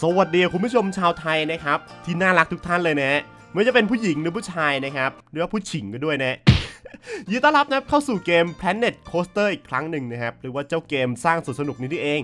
สวัสดีคุณผู้ชมชาวไทยนะครับ ที่น่ารักทุกท่านเลยนะไม่ว่าจะเป็นผู้หญิงหรือผู้ชายนะครับหรือว่าผู้ฉิงก็ด้วยนะยินดีต้อนรับนะครับเข้าสู่เกม Planet Coaster อีกครั้งหนึ่งนะครับ หรือว่าเจ้าเกมสร้างสวนสนุกนี้นี่เอง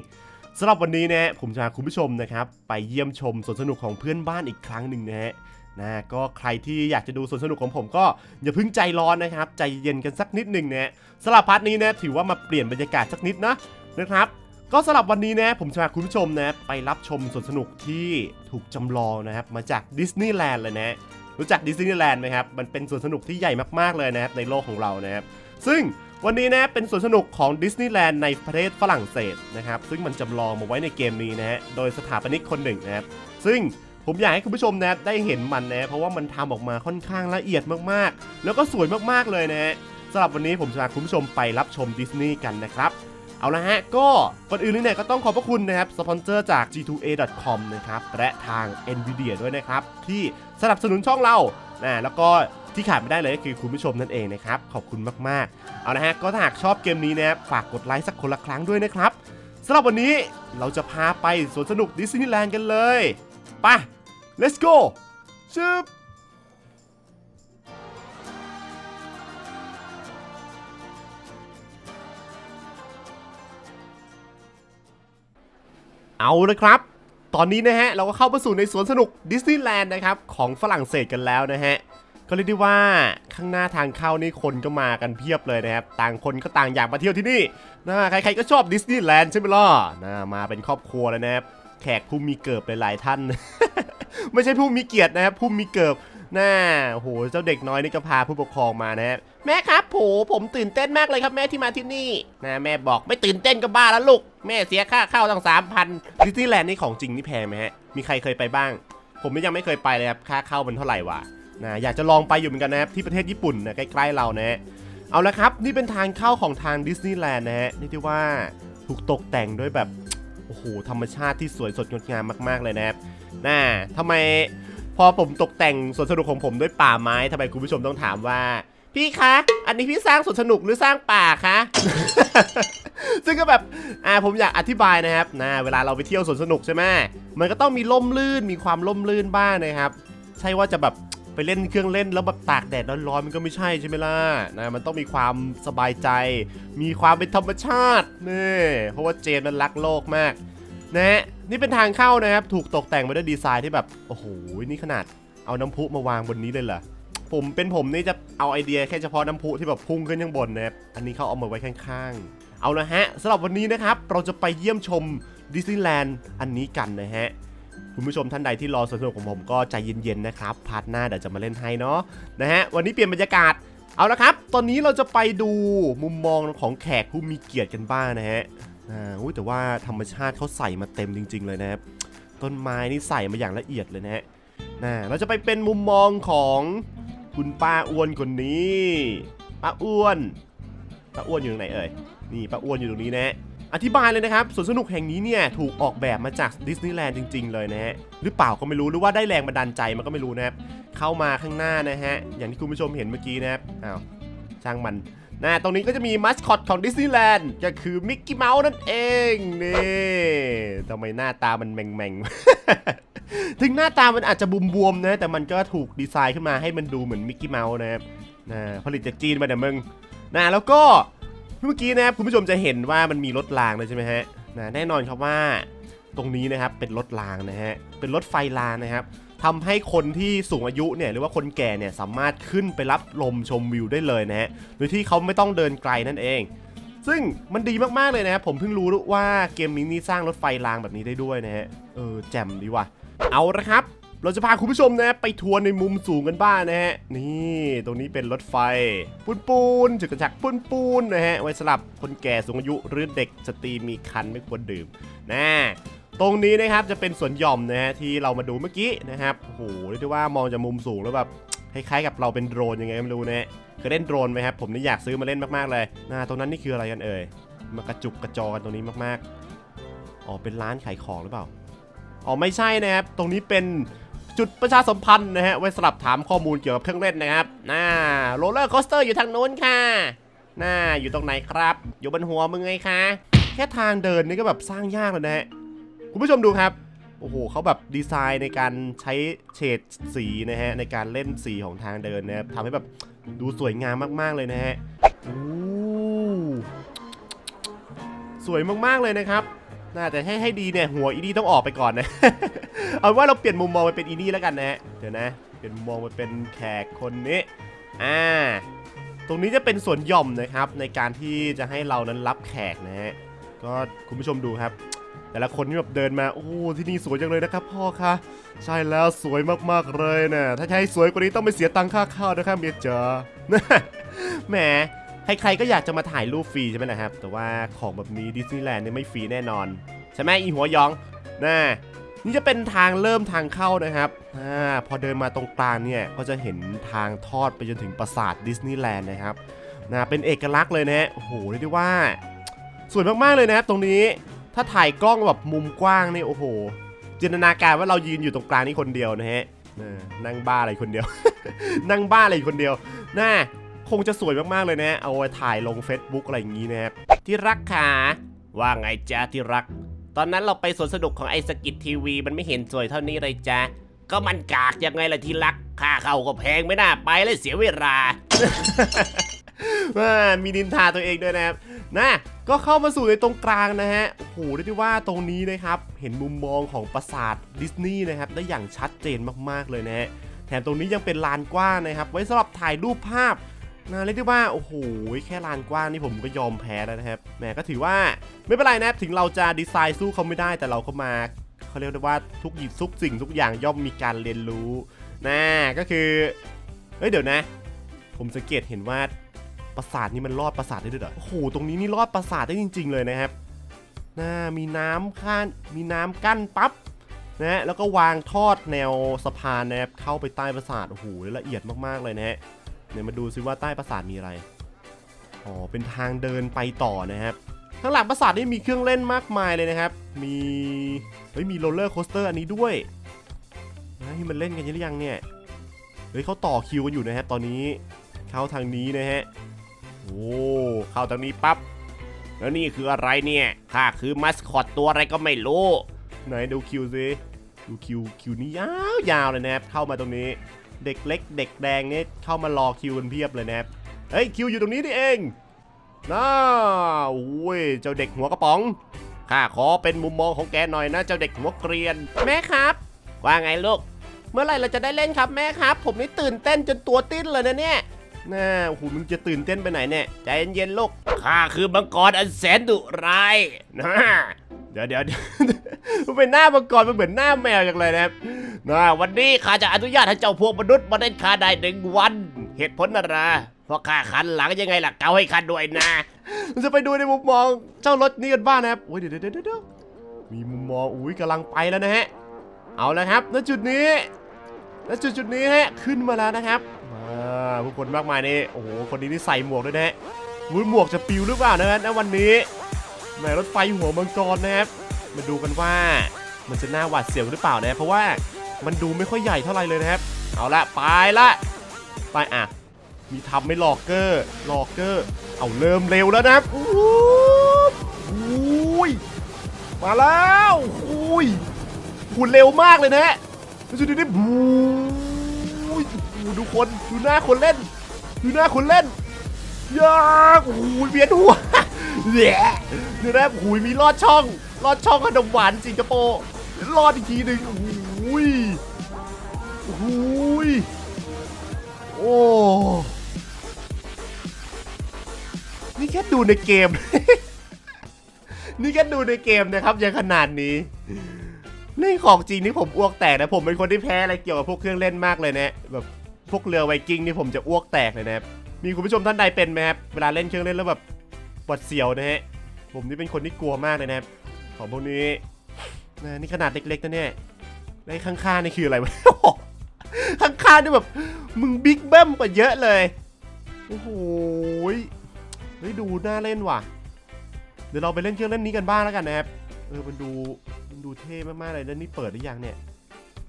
สำหรับวันนี้นะผมจะพาคุณผู้ชมนะครับ ไปเยี่ยมชมสวนสนุกของเพื่อนบ้านอีกครั้งหนึ่งนะฮะนะก็ใครที่อยากจะดูสวนสนุกของผมก็อย่าเพิ่งใจร้อนนะครับ ใจเย็นกันสักนิดหนึ่งนะสำหรับพาร์ทนี้นะถือว่ามาเปลี่ยนบรรยากาศสักนิดนะนะครับ ก็สำหรับวันนี้นะผมจะพาคุณผู้ชมนะไปรับชมสวนสนุกที่ถูกจำลองนะครับมาจากดิสนีย์แลนด์เลยนะรู้จักดิสนีย์แลนด์ไหมครับมันเป็นสวนสนุกที่ใหญ่มากๆเลยนะครับในโลกของเรานะครับซึ่งวันนี้นะเป็นสวนสนุกของดิสนีย์แลนด์ในประเทศฝรั่งเศสนะครับซึ่งมันจำลองมาไว้ในเกมนี้นะฮะโดยสถาปนิกคนหนึ่งนะครับซึ่งผมอยากให้คุณผู้ชมนะได้เห็นมันนะเพราะว่ามันทำออกมาค่อนข้างละเอียดมากๆ แล้วก็สวยมากๆเลยนะฮะสำหรับวันนี้ผมจะพาคุณผู้ชมไปรับชมดิสนีย์กันนะครับ เอาละฮะ ก็ก่อนอื่นเลยเนี่ยก็ต้องขอบพระคุณนะครับ สปอนเซอร์จาก g2a.com นะครับ และทาง NVIDIA ด้วยนะครับ ที่สนับสนุนช่องเรานะแล้วก็ที่ขาดไม่ได้เลยก็คือคุณผู้ชมนั่นเองนะครับ ขอบคุณมาก ๆ เอาละฮะ ก็ถ้าหากชอบเกมนี้นะครับฝากกดไลค์สักคนละครั้งด้วยนะครับสำหรับวันนี้เราจะพาไปสวนสนุกดิสนีย์แลนด์กันเลยไป let's go ชึบ เอาละครับ ตอนนี้นะฮะเราก็เข้ามาสู่ในสวนสนุกดิสนีย์แลนด์นะครับของฝรั่งเศสกันแล้วนะฮะก็เรียกได้ว่าข้างหน้าทางเข้านี่คนก็มากันเพียบเลยนะครับ ต่างคนก็ต่างอยากมาเที่ยวที่นี่นะใครๆก็ชอบดิสนีย์แลนด์ใช่ไหมล่ะนะมาเป็นครอบครัวเลยนะครับแขกผู้มีเกิบหลายๆท่าน ไม่ใช่ผู้มีเกียรตินะครับผู้มีเกิบ น่าโหเจ้าเด็กน้อยนี่ก็พาผู้ปกครองมานะฮะแม่ครับโหผมตื่นเต้นมากเลยครับแม่ที่มาที่นี่นะแม่บอกไม่ตื่นเต้นก็บ้าแล้วลูก แม่เสียค่าเข้าตั้งสามพันดิสนีย์แลนด์นี่ของจริงนี่แพงไหมฮะมีใครเคยไปบ้าง ผมยังไม่เคยไปเลยครับค่าเข้ามันเท่าไหร่วะนะอยากจะลองไปอยู่เหมือนกันนะครับที่ประเทศญี่ปุ่นนะใกล้ๆเรานะฮะเอาละครับนี่เป็นทางเข้าของทางดิสนีย์แลนด์นะฮะนี่ที่ว่าถูกตกแต่งด้วยแบบโอ้โหธรรมชาติที่สวยสดงดงามมาก ๆเลยนะครับน่าทำไม อผมตกแต่งสวนสนุกของผมด้วยป่าไม้ทำไมคุณผู้ชมต้องถามว่า พี่คะ อันนี้พี่สร้างสวนสนุกหรือสร้างป่าคะ ซึ่งก็แบบอ่าผมอยากอธิบายนะครับนะเวลาเราไปเที่ยวสวนสนุกใช่ไหมมันก็ต้องมีล่มลื่นมีความล่มลื่นบ้างนะครับ ใช่ว่าจะแบบไปเล่นเครื่องเล่นแล้วแบบตากแดดร้อนๆมันก็ไม่ใช่ใช่ไหมล่ะนะมันต้องมีความสบายใจ มีความเป็นธรรมชาตินี่เพราะว่าเจนมันรักโลกมาก นะฮะนี่เป็นทางเข้านะครับ ถูกตกแต่งมาด้วยดีไซน์ที่แบบ โอ้โห นี่ขนาดเอาน้ำพุมาวางบนนี้เลยเหรอ ผมเป็นผมนี่จะเอาไอเดียแค่เฉพาะน้ำพุที่แบบพุ่งขึ้นข้างบนนะครับ อันนี้เขาเอามาไว้ข้างๆ เอาละฮะสำหรับวันนี้นะครับ เราจะไปเยี่ยมชมดิสนีย์แลนด์อันนี้กันนะฮะคุณผู้ชมท่านใดที่รอสนุกของผมก็ใจเย็นๆนะครับ พาร์ทหน้าเดี๋ยวจะมาเล่นให้เนาะนะฮะวันนี้เปลี่ยนบรรยากาศเอาละครับ ตอนนี้เราจะไปดูมุมมองของแขกผู้มีเกียรติกันบ้างนะฮะ อ่าอุ้ยแต่ว่าธรรมชาติเขาใส่มาเต็มจริง ๆ เลยนะครับต้นไม้นี่ใส่มาอย่างละเอียดเลยนะฮะน่าเราจะไปเป็นมุมมองของคุณป้าอ้วนคนนี้ป้าอ้วนป้าอ้วนอยู่ตรงไหนเอ่ยนี่ป้าอ้วนอยู่ตรงนี้นะฮะอธิบายเลยนะครับสวนสนุกแห่งนี้เนี่ยถูกออกแบบมาจากดิสนีย์แลนด์จริง ๆ เลยนะฮะหรือเปล่าก็ไม่รู้หรือว่าได้แรงบันดาลใจมันก็ไม่รู้นะครับเข้ามาข้างหน้านะฮะอย่างที่คุณผู้ชมเห็นเมื่อกี้นะครับอ้าวช่างมัน นะตรงนี้ก็จะมีมัสคอตของดิสนีย์แลนด์ก็คือมิกกี้เมาส์นั่นเองนี่ทำไมหน้าตามันแมงๆ ถึงหน้าตามันอาจจะบวมๆนะ แต่มันก็ถูกดีไซน์ขึ้นมาให้มันดูเหมือนมิกกี้เมาส์นะครับนะผลิตจากจีนมาแต่มึงนะแล้วก็เมื่อกี้นะครับคุณผู้ชมจะเห็นว่ามันมีรถรางเลยใช่ไหมฮะนะแน่นอนครับว่าตรงนี้นะครับเป็นรถรางนะฮะเป็นรถไฟรางนะครับ ทำให้คนที่สูงอายุเนี่ยหรือว่าคนแก่เนี่ยสามารถขึ้นไปรับลมชมวิวได้เลยนะฮะโดยที่เขาไม่ต้องเดินไกลนั่นเอง ซึ่งมันดีมากๆเลยนะครับผมเพิ่งรู้ว่าเกมนี้นี่สร้างรถไฟรางแบบนี้ได้ด้วยนะฮะเออแจ่มดีว่ะเอาละครับ เราจะพาคุณผู้ชมนะไปทัวร์ในมุมสูงกันบ้างนะฮะนี่ตรงนี้เป็นรถไฟ ปูนปูนๆจุดกระจักปูนปูนๆนะฮะไว้สำหรับคนแก่สูงอายุหรือเด็กสตรีมีคันไม่ควรดื่มนะ ตรงนี้นะครับจะเป็นสวนหย่อมนะฮะที่เรามาดูเมื่อกี้นะครับโอ้โหเรียกได้ว่ามองจากมุมสูงแล้วแบบคล้ายๆกับเราเป็นโดรนยังไงไม่รู้นะฮะเคยเล่นโดรนไหมครับผมนี่อยากซื้อมาเล่นมากๆเลยนะตรงนั้นนี่คืออะไรกันเอ่ยมากระจุกกระจอกันตรงนี้มากๆอ๋อเป็นร้านขายของหรือเปล่าอ๋อไม่ใช่นะครับตรงนี้เป็นจุดประชาสัมพันธ์นะฮะไว้สำหรับถามข้อมูลเกี่ยวกับเครื่องเล่นนะครับน่าโรลเลอร์คอสเตอร์อยู่ทางโน้นค่ะน่าอยู่ตรงไหนครับ อยู่บนหัวมึงไงคะแค่ทางเดินนี่ก็แบบสร้างยากแล้วนะฮะ คุณผู้ชมดูครับโอ้โหเขาแบบดีไซน์ในการใช้เฉดสีนะฮะในการเล่นสีของทางเดินนะครับทำให้แบบดูสวยงามมากๆเลยนะฮะโอ้สวยมากๆเลยนะครับ น่าจะให้ให้ดีเนี่ยหัวอีนี่ต้องออกไปก่อนนะ เอาว่าเราเปลี่ยนมุมมองไปเป็นอีนี่แล้วกันนะฮะเดี๋ยวนะ เปลี่ยนมุมมองไปเป็นแขกคนนี้อ่าตรงนี้จะเป็นสวนหย่อมนะครับในการที่จะให้เรานั้นรับแขกนะฮะก็คุณผู้ชมดูครับ แต่ละคนที่แบบเดินมา โอ้ที่นี่สวยจังเลยนะครับพ่อคะใช่แล้วสวยมากๆเลยนะถ้าจะให้สวยกว่านี้ต้องไปเสียตังค่าข้าวนะครับเมียจ๋าแหมใครๆก็อยากจะมาถ่ายรูปฟรีใช่ไหมนะครับ แต่ว่าของแบบนี้ดิสนีย์แลนด์เนี่ยไม่ฟรีแน่นอน ใช่ไหมอีหัวยองน่านี่จะเป็นทางเริ่มทางเข้านะครับอ่าพอเดินมาตรงกลางเนี่ยก็จะเห็นทางทอดไปจนถึงปราสาทดิสนีย์แลนด์นะครับนะเป็นเอกลักษณ์เลยนะฮะโอ้โหเรียกได้ว่าสวยมากๆเลยนะครับตรงนี้ ถ้าถ่ายกล้องแบบมุมกว้างนี่โอ้โห จินตนาการว่าเรายืนอยู่ตรงกลางนี่คนเดียวนะฮะนั่งบ้าอะไรคนเดียว นั่งบ้าอะไรคนเดียวน่าคงจะสวยมากๆเลยนะ เอาไว้ถ่ายลง Facebook อะไรอย่างนี้นะครับที่รักขาว่าไงจ้าที่รัก ตอนนั้นเราไปสวนสนุกของไอสกิททีวี มันไม่เห็นสวยเท่านี้เลยจ้าก็มันกากยังไงล่ะที่รักค่าเข้าก็แพงไม่น่าไปเลยเสียเวลา มีนินทาตัวเองด้วยนะครับนะก็เข้ามาสู่ในตรงกลางนะฮะโอ้โหเรียกได้ว่าตรงนี้นะครับ เห็นมุมมองของปราสาทดิสนีย์นะครับ ได้อย่างชัดเจนมากๆเลยนะฮะแถมตรงนี้ยังเป็นลานกว้างนะครับ ไว้สำหรับถ่ายรูปภาพนะเรียกได้ว่าโอ้โหแค่ลานกว้างนี่ผมก็ยอมแพ้แล้วนะครับแหมก็ถือว่าไม่เป็นไรนะครับถึงเราจะดีไซน์สู้เขาไม่ได้แต่เราก็มาเขาเรียกได้ว่าทุกหยิบทุกสิ่งทุกอย่างย่อมมีการเรียนรู้นะก็คือเฮ้ยเดี๋ยวนะ ผมสังเกตเห็นว่า ปราสาทนี่มันรอดปราสาทได้ด้วยเหรอ โอ้โห ตรงนี้นี่รอดปราสาทได้จริง ๆ เลยนะครับน่ามีน้ำข้านมีน้ำกั้นปั๊บนะฮะแล้วก็วางทอดแนวสะพานนะครับเข้าไปใต้ปราสาท โอ้โห ละเอียดมากๆเลยนะฮะ เดี๋ยวมาดูซิว่าใต้ปราสาทมีอะไร อ๋อ เป็นทางเดินไปต่อนะครับข้างหลังปราสาทนี่มีเครื่องเล่นมากมายเลยนะครับ มี เฮ้ย มีโรลเลอร์โคสเตอร์อันนี้ด้วยนะที่มันเล่นกันใช่หรือยังเนี่ย เฮ้ยเขาต่อคิวกันอยู่นะครับตอนนี้ เข้าทางนี้นะฮะ โอ้เข้าทางนี้ปั๊บแล้วนี่คืออะไรเนี่ยข้าคือมัสคอตตัวอะไรก็ไม่รู้ไหนดูคิวสิดูคิวคิวนี้ยาวยาวเลยนะครับเข้ามาตรงนี้ เด็กเล็ก เด็กแดงเนี่ยเข้ามารอคิวกันเพียบเลยนะครับเฮ้ยคิวอยู่ตรงนี้นี่เองน่าโอ้ยเจ้าเด็กหัวกระป๋องข้าขอเป็นมุมมองของแกหน่อยนะเจ้าเด็กหัวเกรียน แม่ครับว่าไงลูกเมื่อไหร่เราจะได้เล่นครับแม่ครับ ผมนี่ตื่นเต้นจนตัวติ้นเลยนะเนี่ย น่าโอ้โหมึงจะตื่นเต้นไปไหนเนี่ยใจเย็นๆลูกข้าคือมังกรอันแสนดุร้ายนะเดี๋ยวเดี๋ยวเดี๋ยวมันเป็นหน้ามังกรมันเหมือนหน้าแมวอย่างเลยนะครับนะวันนี้ข้าจะอนุญาตให้เจ้าพวกมนุษย์มาเล่นข้าได้หนึ่งวัน เหตุผลอะไรเพราะข้าคันหลังยังไงล่ะเกาให้คันด้วยนะเราจะไปดูในมุมมองเจ้ารถนี้กันบ้างนะครับโอ้ยเดี๋ยวเดี๋ยวเดี๋ยวมีมุมมองอุ้ยกำลังไปแล้วนะฮะ เอาละครับณจุดนี้และจุดจุดๆนี้ฮะขึ้นมาแล้วนะครับ มา ผู้คนมากมายนี่โอ้โหคนนี้นี่ใส่หมวกด้วยนะฮะวุ้นหมวกจะปิวหรือเปล่านะฮะณวันนี้แหมรถไฟหัวมังกรนะครับมาดูกันว่ามันจะน่าหวาดเสียวหรือเปล่านะเพราะว่ามันดูไม่ค่อยใหญ่เท่าไหร่เลยนะครับเอาละไปละไปอะมีทำไม่ลอกเกอร์ลอกเกอร์เอาเริ่มเร็วแล้วนะครับอุ้ยมาแล้วอุ้ยหุ่นเร็วมากเลยนะฮะดูดิบู ดูดูคนดูหน้าคนเล่นดูหน้าคนเล่นยากโอ้โหเวียนหัวแหละเดี๋ยวนะโอ้โหมีลอดช่องลอดช่องขนมหวานสิงคโปร์ลอดอีกทีหนึ่งโอ้โหยโอ้โหยโอ้นี่แค่ดูในเกม นี่แค่ดูในเกมนะครับยังขนาดนี้เล่นของจริงนี่ผมอ้วกแตกนะผมเป็นคนที่แพ้อะไรเกี่ยวกับพวกเครื่องเล่นมากเลยเนะแบบ พวกเรือไวกิ้งนี่ผมจะอ้วกแตกเลยนะครับ มีคุณผู้ชมท่านใดเป็นไหมครับ เวลาเล่นเครื่องเล่นแล้วแบบปวดเสียวนะฮะ ผมนี่เป็นคนที่กลัวมากเลยนะครับ ของพวกนี้นะนี่ขนาดเล็กๆนะเนี่ยแล้วไอ้ข้างๆนี่คืออะไรวะ ข้างๆนี่แบบมึงบิ๊กเบิ้มกว่าเยอะเลย โอ้โหเฮ้ยดูน่าเล่นว่ะ เดี๋ยวเราไปเล่นเครื่องเล่นนี้กันบ้างแล้วกันนะครับ เออมันดูมันดูเท่มากๆเลยแล้วนี่เปิดหรือยังเนี่ย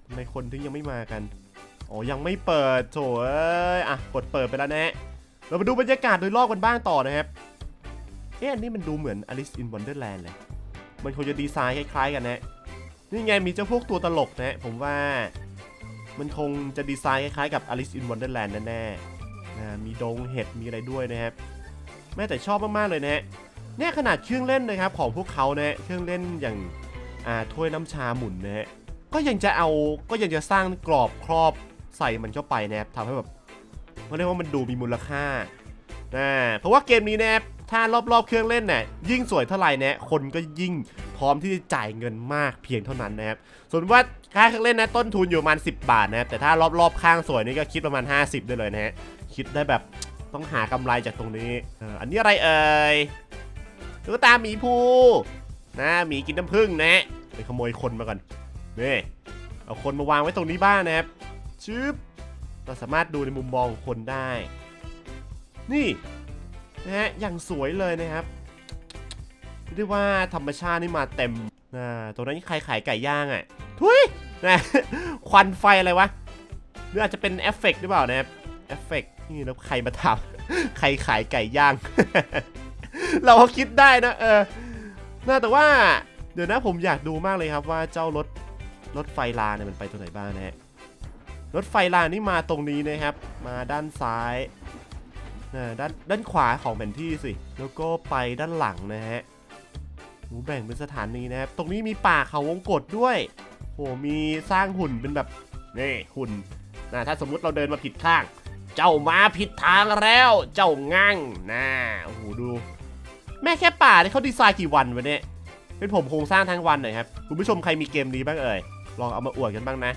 ทำไมคนถึงยังไม่มากัน อ๋อยังไม่เปิดโถเอ้ยอะกดเปิดไปแล้วนะฮะเรามาดูบรรยากาศโดยรอบกันบ้างต่อนะครับเอ๊ะอันนี้มันดูเหมือน Alice in Wonderland เลย มันคงจะดีไซน์คล้ายๆกันนะ นี่ไงมีเจ้าพวกตัวตลกนะผมว่ามันคงจะดีไซน์คล้ายๆกับ Alice in Wonderland แน่ๆนะมีดงเห็ดมีอะไรด้วยนะครับแม่แต่ชอบมากๆเลยนะฮะเนี่ยขนาดเครื่องเล่นนะครับของพวกเขานะเครื่องเล่นอย่างอ่าถ้วยน้ำชาหมุนนะฮะก็ยังจะเอาก็ยังจะสร้างกรอบครอบ ใส่มันเข้าไปนะครับทำให้แบบเขาเรียกว่ามันดูมีมูลค่านะเพราะว่าเกมนี้นะครับถ้ารอบๆเครื่องเล่นเนี่ยยิ่งสวยเท่าไหร่นะคนก็ยิ่งพร้อมที่จะจ่ายเงินมากเพียงเท่านั้นนะครับส่วนว่าค่าเครื่องเล่นนะต้นทุนอยู่ประมาณ 10 บาทนะครับแต่ถ้ารอบๆข้างสวยนี่ก็คิดประมาณ 50 ได้เลยนะฮะคิดได้แบบต้องหากำไรจากตรงนี้อออันนี้อะไรเอ่ยตุ๊กตาหมีภูนะหมีกินน้ำผึ้งนะไปขโมยคนมาก่อนนี่เอาคนมาวางไว้ตรงนี้บ้างนะครับ ชึบเราสามารถดูในมุมมองของคนได้ นี่นะฮะอย่างสวยเลยนะครับเรียกว่าธรรมชาตินี่มาเต็มน่าตรงนั้นใครขายไก่ย่างอะทุยนะควันไฟอะไรวะหรืออาจจะเป็นเอฟเฟกต์หรือเปล่านะครับเอฟเฟกต์นี่แล้วใครมาทำใครขายไก่ย่าง เราคิดได้นะเออน่าแต่ว่าเดี๋ยวนะผมอยากดูมากเลยครับว่าเจ้ารถรถไฟราเนี่ยมันไปตรงไหนบ้างนะฮะ รถไฟรางนี่มาตรงนี้นะครับ มาด้านซ้ายนะด้านด้านขวาของแผนที่สิ แล้วก็ไปด้านหลังนะฮะหมูแบ่งเป็นสถานีนะครับ ตรงนี้มีป่าเขาวงกฏด้วยโหมีสร้างหุ่นเป็นแบบนี่หุ่นนะถ้าสมมุติเราเดินมาผิดข้าง เจ้ามาผิดทางแล้ว เจ้างั่งนะโอ้โหดู แม่แค่ป่านี่เขาดีไซน์กี่วันวะเนี่ยเป็นผมโครงสร้างทั้งวันหน่อยครับ คุณผู้ชมใครมีเกมนี้บ้างเอ่ย ลองเอามาอวดกันบ้างนะ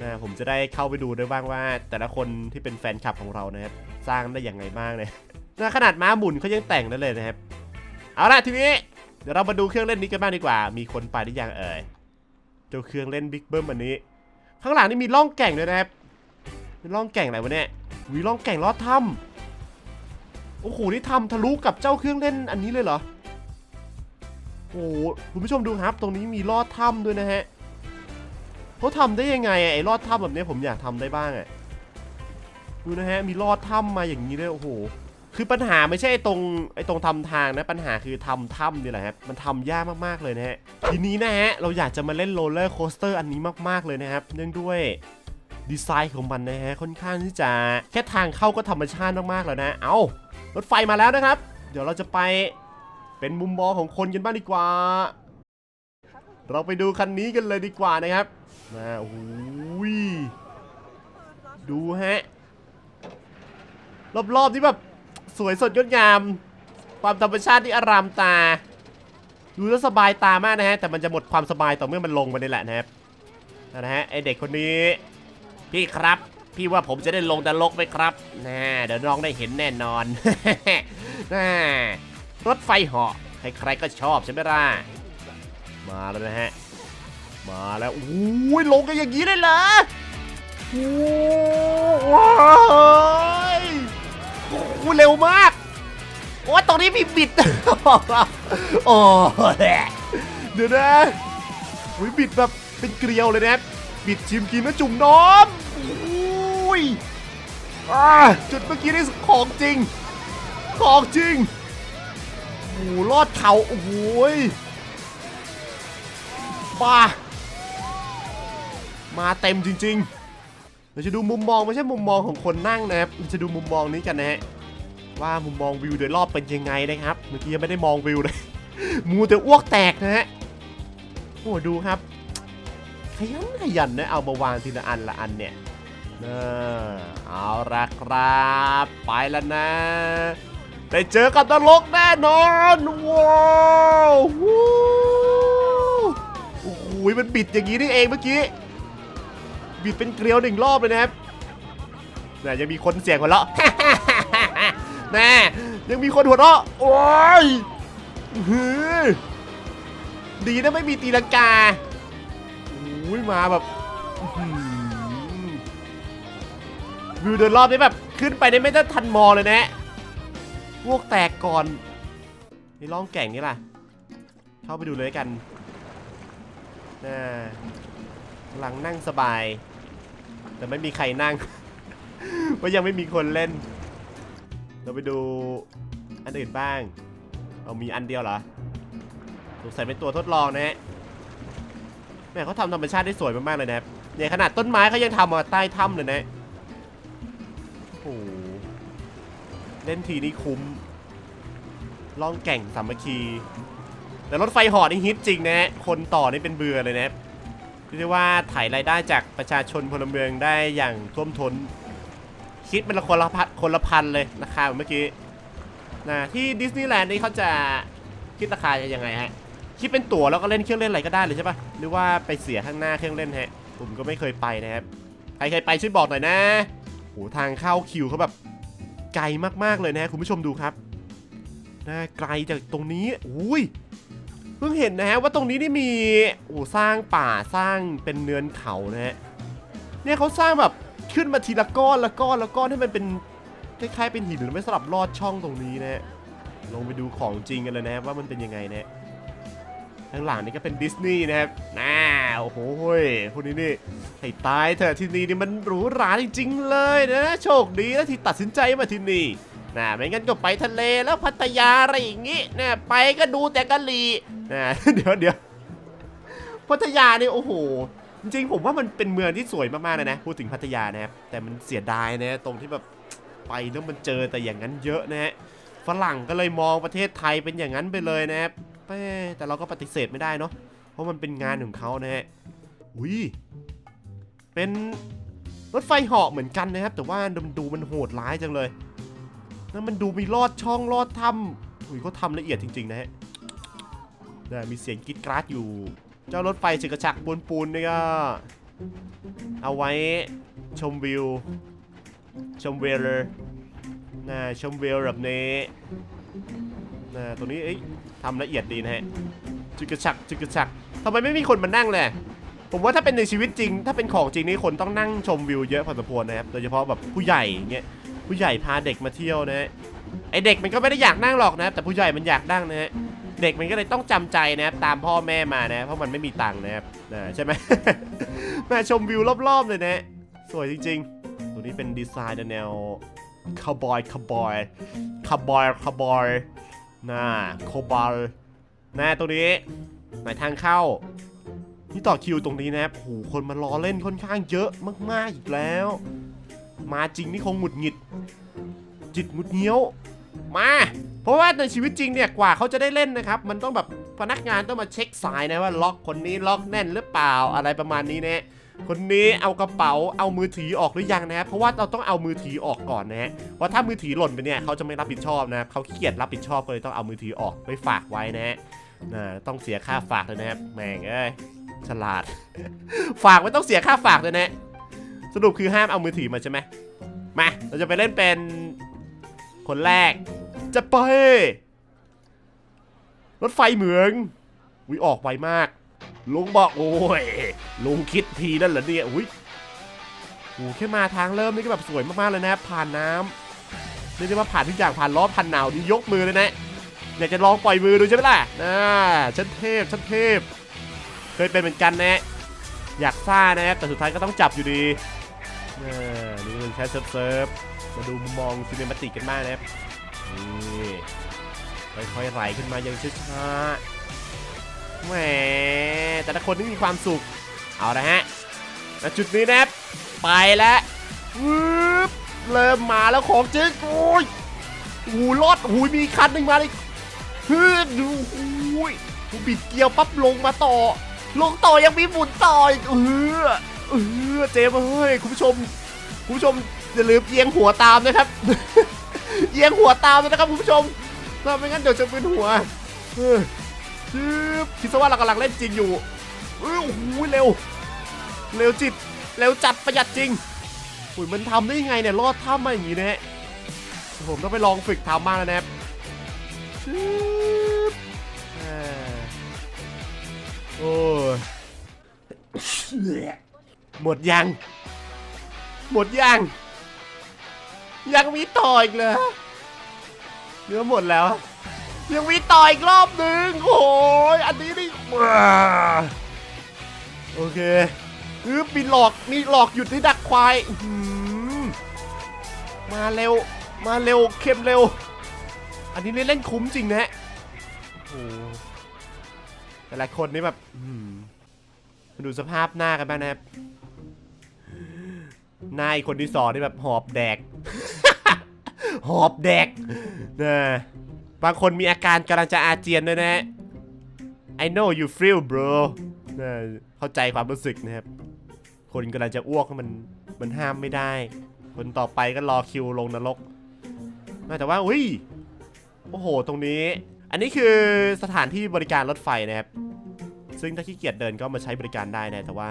นะผมจะได้เข้าไปดูด้วยบ้างว่า แต่ละคนที่เป็นแฟนคลับของเรานะครับสร้างได้อย่างไงบ้างเนี่ยนะขนาดม้าหมุนเขายังแต่งได้เลยนะครับ เอาล่ะทีนี้เดี๋ยวเรามาดูเครื่องเล่นนี้กันบ้างดีกว่า มีคนไปหรือยังเอ่ยเจ้าเครื่องเล่นบิ๊กเบิ้มอันนี้ ข้างหลังนี่มีร่องแก่งด้วยนะครับมีร่องแก่งอะไรวะเนี่ยมีร่องแก่งลอดถ้ำโอ้โหนี่ทำทะลุกับเจ้าเครื่องเล่นอันนี้เลยเหรอโอ้โหคุณผู้ชมดูครับ ตรงนี้มีลอดถ้ำด้วยนะฮะ เขาทำได้ยังไงไอ้ลอดถ้ำแบบนี้ผมอยากทำได้บ้างอะดูนะฮะมีลอดถ้ำมาอย่างนี้ด้วยโอ้โหคือปัญหาไม่ใช่ไอ้ตรงไอ้ตรงทำทางนะปัญหาคือทำถ้ำนี่แหละครับมันทำยากมากๆเลยนะฮะทีนี้นะฮะเราอยากจะมาเล่นโรลเลอร์โคสเตอร์อันนี้มากๆเลยนะครับเนื่องด้วยดีไซน์ของมันนะฮะค่อนข้างที่จะแค่ทางเข้าก็ธรรมชาติมากๆแล้วนะ เอารถไฟมาแล้วนะครับ เดี๋ยวเราจะไปเป็นมุมมองของคนกันบ้างดีกว่า เราไปดูคันนี้กันเลยดีกว่านะครับมาโอ้ยดูฮะ รอบๆที่แบบสวยสดงดงาม ความธรรมชาติที่อารามตา ดูแล้วสบายตามากนะฮะ แต่มันจะหมดความสบายต่อเมื่อมันลงมานี่แหละนะครับนะฮะไอเด็กคนนี้ พี่ครับ พี่ว่าผมจะได้ลงนรกไหมครับน่าเดี๋ยวน้องได้เห็นแน่นอนน่ารถไฟเหาะใครๆก็ชอบใช่ไหมล่ะ มาแล้วนะฮะ มาแล้วโอ้ยลงกันอย่างนี้เลยเหรอโอ้ว้ายโอ้เร็วมาก โอ้ตรงนี้มีบิด โอ้เดี๋ยวนะโอ้ยบิดแบบเป็นเกลียวเลยนะ บิดชิมกินแล้วจุ่มน้ำโอ้ยจุดเมื่อกี้นี่ของจริง ของจริงโอ้โหลอดเขาโอ้โหย บ้า มาเต็มจริงๆ เราจะดูมุมมองไม่ใช่มุมมองของคนนั่งนะครับเราจะดูมุมมองนี้กันนะฮะว่ามุมมองวิวโดยรอบเป็นยังไงนะครับ เมื่อกี้ยังไม่ได้มองวิวเลย มูแต่อ้วกแตกนะฮะ โอ้ดูครับ ขยันขยันนะเอามาวางทีละอันละอันเนี่ยเออเอาละครับ ไปแล้วนะ ได้เจอกับตลกแน่นอน ว้าว โอ้โหมันบิดอย่างนี้นี่เองเมื่อกี้ บิดเป็นเกลียวหนึ่งรอบเลยนะครับน่ยังมีคนเสียงหัวเราะแน่ยังมีคนหัวเราะ โอ้ยหือดีนะไม่มีตีลังกาโอ้ยมาแบบวิวเดินรอบนี้แบบขึ้นไปได้ไม่ได้ทันมอเลยนะพวกแตกก่อนในร่องแก่งนี่ล่ะ เข้าไปดูเลยกัน น่ากำลังนั่งสบาย แต่ไม่มีใครนั่ง เพราะยังไม่มีคนเล่น เราไปดูอันอื่นบ้าง เอามีอันเดียวเหรอสงสัยเป็นตัวทดลองนะฮะแหมม่เขาทำธรรมชาติได้สวยมากๆเลยนะครับเนี่ยขนาดต้นไม้เขายังทำมาใต้ถ้ำเลยนะโอ้โหเล่นทีนี้คุ้มล่องแก่งสามัคคี แต่รถไฟหอนี่ฮิตจริงนะฮะคนต่อนี่เป็นเบื่อเลยนะครับเรียกได้ว่าถ่ายรายได้จากประชาชนพลเมืองได้อย่างท่วมท้น คิดเป็นละคนละพันคนละพันเลยราคาเหมือนเมื่อกี้นะที่ดิสนีย์แลนด์นี่เขาจะคิดราคายังไงฮะคิดเป็นตั๋วแล้วก็เล่นเครื่องเล่นอะไรก็ได้เลยใช่ปะหรือว่าไปเสียข้างหน้าเครื่องเล่นฮะผมก็ไม่เคยไปนะครับใครเคยไปช่วยบอกหน่อยนะโหทางเข้าคิวเขาแบบไกลมากๆเลยนะคุณผู้ชมดูครับน่าไกลจากตรงนี้อุ้ย เพิ่งเห็นนะฮะว่าตรงนี้นี่มีโอ้สร้างป่าสร้างเป็นเนินเขานะฮะเนี่ยเขาสร้างแบบขึ้นมาทีละก้อนละก้อนละก้อนให้มันเป็นคล้ายๆเป็นหินหรือไม่สลับลอดช่องตรงนี้นะฮะลงไปดูของจริงกันเลยนะว่ามันเป็นยังไงนะฮะข้างหลังนี่ก็เป็นดิสนีย์นะครับน่าโอ้โหยพวกนี้นี่ให้ตายเถอะที่นี่นี่มันหรูหราจริงๆเลยนะ โชคดีนะที่ตัดสินใจมาที่นี่ นะไม่งั้นก็ไปทะเลแล้วพัทยาอะไรอย่างงี้นะไปก็ดูแต่กะลีนะเดี๋ยวเดี๋ยวพัทยานี่โอ้โหจริงๆผมว่ามันเป็นเมืองที่สวยมากๆเลยนะพูดถึงพัทยานะครับแต่มันเสียดายนะตรงที่แบบไปแล้วมันเจอแต่อย่างนั้นเยอะนะฮะฝรั่งก็เลยมองประเทศไทยเป็นอย่างนั้นไปเลยนะครับแต่เราก็ปฏิเสธไม่ได้เนาะเพราะมันเป็นงานของเขานะฮะอุ้ยเป็นรถไฟเหาะเหมือนกันนะครับ แต่ว่าดูมันโหดร้ายจังเลย แล้วมันดูมีลอดช่องลอดถ้ำอุ้ยเขาทำละเอียดจริง ๆ นะฮะนะมีเสียงกรีดกราดอยู่ เจ้ารถไฟฉึกกระชักปูนปูนนี่ก็ เอาไว้ชมวิว ชมเวลน่าชมวิวแบบนี้น่าตรงนี้เอ้ยทำละเอียดดีนะฮะจึกกระชักจึกกระชักทำไมไม่มีคนมานั่งเลย ผมว่าถ้าเป็นในชีวิตจริง ถ้าเป็นของจริงนี่คนต้องนั่งชมวิวเยอะพอสมควรนะครับ โดยเฉพาะแบบผู้ใหญ่เงี้ย ผู้ใหญ่พาเด็กมาเที่ยวนะฮะ ไอเด็กมันก็ไม่ได้อยากนั่งหรอกนะครับ แต่ผู้ใหญ่มันอยากนั่งนะฮะ เด็กมันก็เลยต้องจำใจนะครับตามพ่อแม่มานะ เพราะมันไม่มีตังค์นะครับนะใช่ไหม มาชมวิวรอบๆเลยนะ สวยจริง ๆ ตัวนี้เป็นดีไซน์แนวคาวบอยคาวบอยคาวบอยคาวบอยน่าโคบอลน่าตัวนี้หมายทางเข้า นี่ต่อคิวตรงนี้นะครับโหคนมารอเล่นค่อนข้างเยอะมากๆอีกแล้ว มาจริงนี่คงหงุดหงิด จิตหงุดเงี้ยว มา เพราะว่าในชีวิตจริงเนี่ยกว่าเขาจะได้เล่นนะครับ มันต้องแบบพนักงานต้องมาเช็คสายนะว่าล็อกคนนี้ล็อกแน่นหรือเปล่าอะไรประมาณนี้นะคนนี้เอากระเป๋าเอามือถือออกหรือยังนะครับเพราะว่าเราต้องเอามือถือออกก่อนนะฮะเพราะถ้ามือถือหล่นไปเนี่ยเขาจะไม่รับผิดชอบนะครับเขาเกียจรับผิดชอบเลยต้องเอามือถือออกไปฝากไว้นะฮะนะต้องเสียค่าฝากเลยนะครับแม่งเอ้ย ฉลาด ฝากไม่ต้องเสียค่าฝากเลยนะสรุปคือห้ามเอามือถือมาใช่ไหมมาเราจะไปเล่นเป็นคนแรก จะไป รถไฟเหมืองวิออกไวมาก ลุงบอกโอ้ยลุงคิดทีนั่นเหรอเนี่ยอุ้ยโอ้แค่มาทางเริ่มนี่ก็แบบสวยมากๆเลยนะ ผ่านน้ำเรียกได้ว่าผ่านทุกอย่างผ่านล้อผ่านหนาวนี่ยกมือเลยนะอยากจะลองปล่อยมือดูใช่ไหมล่ะน่าฉันเทพฉันเทพ เคยเป็นเหมือนกันนะอยากซ่านะครับแต่สุดท้ายก็ต้องจับอยู่ดีอ่านี่เป็นแค่เซิร์ฟเซิร์ฟมาดูมุมมองซีเนมาติกกันมากนะครับนี่ค่อยๆไหลขึ้นมาอย่างช้าๆแหมแต่ละคนนี่มีความสุข เอาละฮะณจุดนี้นะครับไปแล้วเริ่มมาแล้วของจริงโอ้ยหูรอดหูยมีคันหนึ่งมาเลยฮึบดูหูยหูบิดเกียวปั๊บลงมาต่อ ลงต่อยังมีหมุนต่ออีกเออเออเจมเฮ้ยคุณผู้ชมคุณผู้ชมอย่าลืมเอียงหัวตามนะครับเอียงหัวตามเลยนะครับคุณผู้ชมถ้าไม่งั้นเดี๋ยวจะเป็นหัวเออจึ๊บคิดซะว่าเรากำลังเล่นจริงอยู่เออโอ้โหเร็ว เร็วจิตเร็วจัดประหยัดจริงอุ้ยมันทำได้ยังไงเนี่ยรอดถ้ำมาอย่างนี้นะฮะผมต้องไปลองฝึกทำมากแล้วนะครับ โอ้หมดยัง หมดยัง ยังมีต่ออีกเหรอเนื้อหมดแล้ว ยังมีต่ออีกรอบหนึ่งโอ้ยอันนี้นี่โอเคคือมีหลอกมีหลอกหยุดให้ดักควายมาเร็ว มาเร็วเข้มเร็ว อันนี้เล่นคุ้มจริงนะโอ้ แต่ละคนนี่แบบอื้อหือมาดูสภาพหน้ากันบ้างนะครับหน้าอีกคนที่สองนี่แบบหอบแดก หอบแดกนะบางคนมีอาการกำลังจะอาเจียนด้วยนะ I know you feel bro นะเข้าใจความรู้สึกนะครับ คนกำลังจะอ้วกมันมันห้ามไม่ได้ คนต่อไปก็รอคิวลงนรก แต่ว่าอุ้ย โอ้โห ตรงนี้ อันนี้คือสถานที่บริการรถไฟนะครับ ซึ่งถ้าขี้เกียจเดินก็มาใช้บริการได้นะแต่ว่า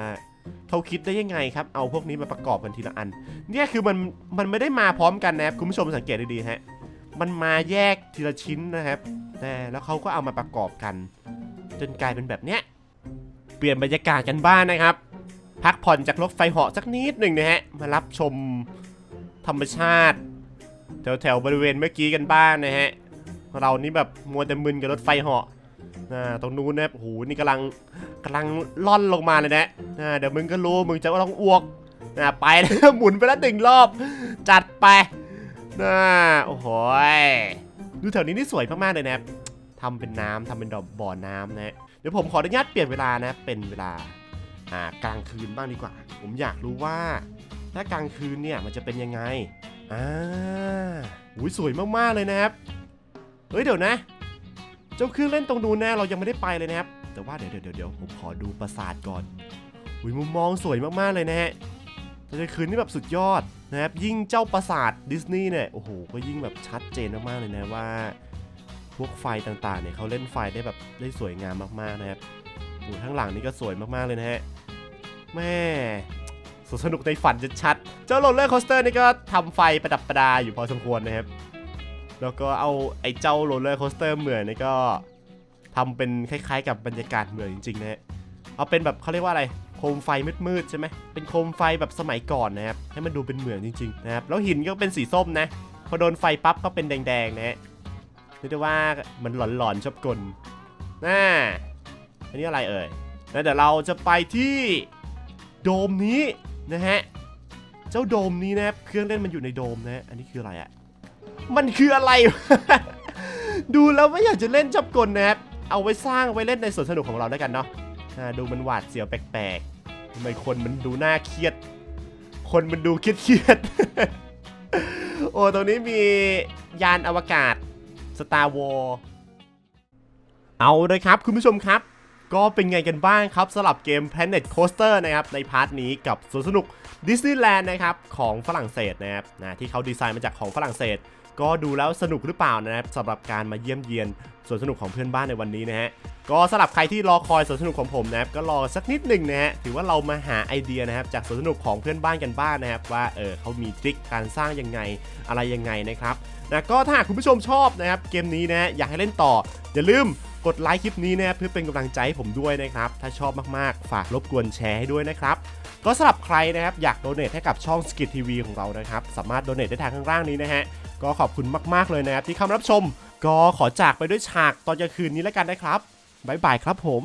เขาคิดได้ยังไงครับ เอาพวกนี้มาประกอบกันทีละอัน เนี่ยคือมันมันไม่ได้มาพร้อมกันนะครับคุณผู้ชมสังเกตดีๆฮะ มันมาแยกทีละชิ้นนะครับแต่แล้วเขาก็เอามาประกอบกัน จนกลายเป็นแบบเนี้ย เปลี่ยนบรรยากาศกันบ้างนะครับ พักผ่อนจากรถไฟเหาะสักนิดหนึ่งนะฮะ มารับชมธรรมชาติแถวแถวๆบริเวณเมื่อกี้กันบ้างนะฮะ เรานี่แบบมัวแต่มึนกับรถไฟเหาะนะตรงนู้นนะโอ้โหนี่กำลังกำลังล่อนลงมาเลยนะนะเดี๋ยวมึงก็รู้มึงจะต้องอ้วกนะไปแล้วหมุนไปแล้วหนึ่งรอบ จัดไปนะโอ้โหดูแถวนี้นี่สวยมากๆเลยนะทำเป็นน้ำทำเป็นดอกบ่อน้ำนะเดี๋ยวผมขออนุญาตเปลี่ยนเวลานะเป็นเวลาอ่ากลางคืนบ้างดีกว่า ผมอยากรู้ว่าถ้ากลางคืนเนี่ยมันจะเป็นยังไงอ่าอุ้ยสวยมากๆเลยนะครับ เฮ้ยเดี๋ยวนะ เจ้าเครื่องเล่นตรงนู้นนะเรายังไม่ได้ไปเลยนะครับ แต่ว่าเดี๋ยวเดี๋ยวเดี๋ยวผมขอดูปราสาทก่อนอุ้ยมุมมองสวยมากๆเลยนะฮะแต่กลาคืนนี่แบบสุดยอดนะครับ ยิ่งเจ้าปราสาทดิสนีย์เนี่ยโอ้โหก็ยิ่งแบบชัดเจนมากๆเลยนะว่า พวกไฟต่างๆเนี่ยเขาเล่นไฟได้แบบได้สวยงามมากๆนะครับโอ้ข้งหลังนี่ก็สวยมากๆเลยนะฮะแม่สนุกในฝันจะชัด เจ้าโรลเลอร์โคสเตอร์นี่ก็ทำไฟประดับประดาอยู่พอสมควรนะครับ แล้วก็เอาไอ้เจ้าโรลเลอร์โคสเตอร์เหมือนนี่ก็ทำเป็นคล้ายๆกับบรรยากาศเหมือนจริงๆนะฮะเอาเป็นแบบเขาเรียกว่าอะไรโคมไฟมืดๆใช่ไหมเป็นโคมไฟแบบสมัยก่อนนะครับให้มันดูเป็นเหมือนจริงๆนะครับแล้วหินก็เป็นสีส้มนะพอโดนไฟปั๊บก็เป็นแดงๆนะฮะเรียกได้ว่ามันหลอนๆชอบกลน่าอันนี้อะไรเอ่ยแล้วเดี๋ยวเราจะไปที่โดมนี้นะฮะเจ้าโดมนี้นะครับเครื่องเล่นมันอยู่ในโดมนะฮะอันนี้คืออะไรอะ มันคืออะไร ดูแล้วไม่อยากจะเล่นชอบกลนะครับเอาไว้สร้างไว้เล่นในสวนสนุกของเราแล้วกันเนาะดูมันหวาดเสียวแปลกๆทำไมคนมันดูน่าเครียด คนมันดูเครียดๆโอ้ตรงนี้มียานอวกาศ Star Wars เอาเลยครับคุณผู้ชมครับ ก็เป็นไงกันบ้างครับสำหรับเกม Planet Coaster นะครับ ในพาร์ทนี้กับสวนสนุกดิสนีย์แลนด์นะครับ ของฝรั่งเศสนะครับนะที่เขาดีไซน์มาจากของฝรั่งเศส ก็ดูแล้วสนุกหรือเปล่านะครับสำหรับการมาเยี่ยมเยียนสวนสนุกของเพื่อนบ้านในวันนี้นะฮะก็สำหรับใครที่รอคอยสวนสนุกของผมนะครับก็รอสักนิดหนึ่งนะฮะถือว่าเรามาหาไอเดียนะครับจากสวนสนุกของเพื่อนบ้านกันบ้างนะครับว่าเออเขามีทริคการสร้างยังไงอะไรยังไงนะครับนะก็ถ้าคุณผู้ชมชอบนะครับเกมนี้นะฮะอยากให้เล่นต่อ อย่าลืมกดไลค์คลิปนี้นะครับเพื่อเป็นกำลังใจให้ผมด้วยนะครับถ้าชอบมากๆ ฝากรบกวนแชร์ให้ด้วยนะครับก็สำหรับใครนะครับอยากโดเนทให้กับช่องสกิททีวีของเรานะครับสามารถโดเนทได้ทางข้างล่างนี้นะฮะ ก็ขอบคุณมากๆเลยนะครับที่คำรับชม ก็ขอจากไปด้วยฉากตอนกลางคืนนี้แล้วกันนะครับบ๊ายบายครับผม